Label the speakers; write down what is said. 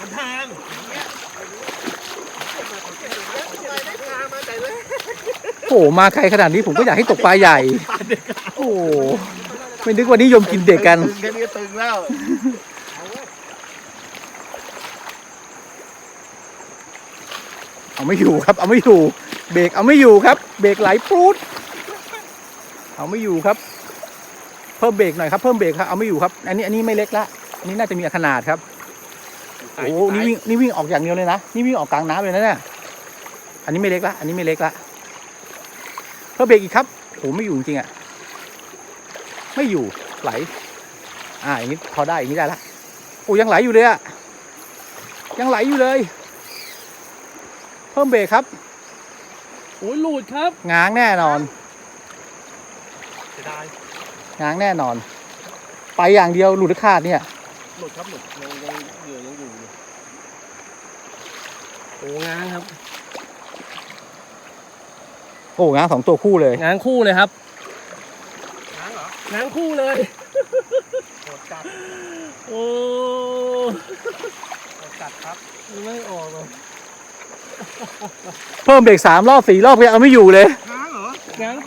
Speaker 1: มันทางอย่างเงี้ยได้ทางมาใจเลย
Speaker 2: โอ้โหมาไกลขนาดนี้ผมก็อยากให้ตกปลาใหญ่ โอ้โหไม่นึกว่านิยมกินเด็กกัน
Speaker 1: ตึงแค่นี้ก็ตึงแล้ว
Speaker 2: เอาไม่อยู่ครับ เอาไม่อยู่ เบรกเอาไม่อยู่ครับ เบรกไหลปรูดเอาไม่อยู่ครับ เพิ่มเบรกหน่อยครับ เพิ่มเบรกครับ เอาไม่อยู่ครับ อันนี้อันนี้ไม่เล็กละ อันนี้น่าจะมีขนาดครับ โอ้โหนี่วิ่งนี่วิ่งออกอย่างเดียวเลยนะ นี่วิ่งออกกลางน้ำเลยนะเนี่ย อันนี้ไม่เล็กละ อันนี้ไม่เล็กละเพิ่มเบรกอีกครับโอ้โหไม่อยู่จริงๆอะ ไม่อยู่ไหล อ่าอย่างนี้พอได้อย่างนี้ได้ละโอ้ยังไหลอยู่เลยอะ ยังไหลอยู่เลย เพิ่มเบรกครับ
Speaker 3: โอ้ยหลุดครับ
Speaker 2: ง้างแน่นอน
Speaker 1: เสียดาย
Speaker 2: ง้างแน่นอน ไปอย่างเดียวหลุดหรือขาดเนี่ย
Speaker 1: หลุดครับหลุดยังยังเหยื่อยังอยู่อยู่
Speaker 3: โอ้ง้างครับ
Speaker 2: โอ้ง้างสองตัวคู่เลย
Speaker 3: ง้างคู่เลยครับ
Speaker 1: ง้างเหรอ
Speaker 3: ง้างคู่เลย
Speaker 1: โหดจัด
Speaker 3: โอ้
Speaker 1: โหดจัดครับ
Speaker 3: ไม่ออกเลย
Speaker 2: เพิ่มเบรกสามรอบสี่รอบก็ยังเอาไม่อยู่เลย
Speaker 1: ง้างเหรอ
Speaker 3: ง้างคู่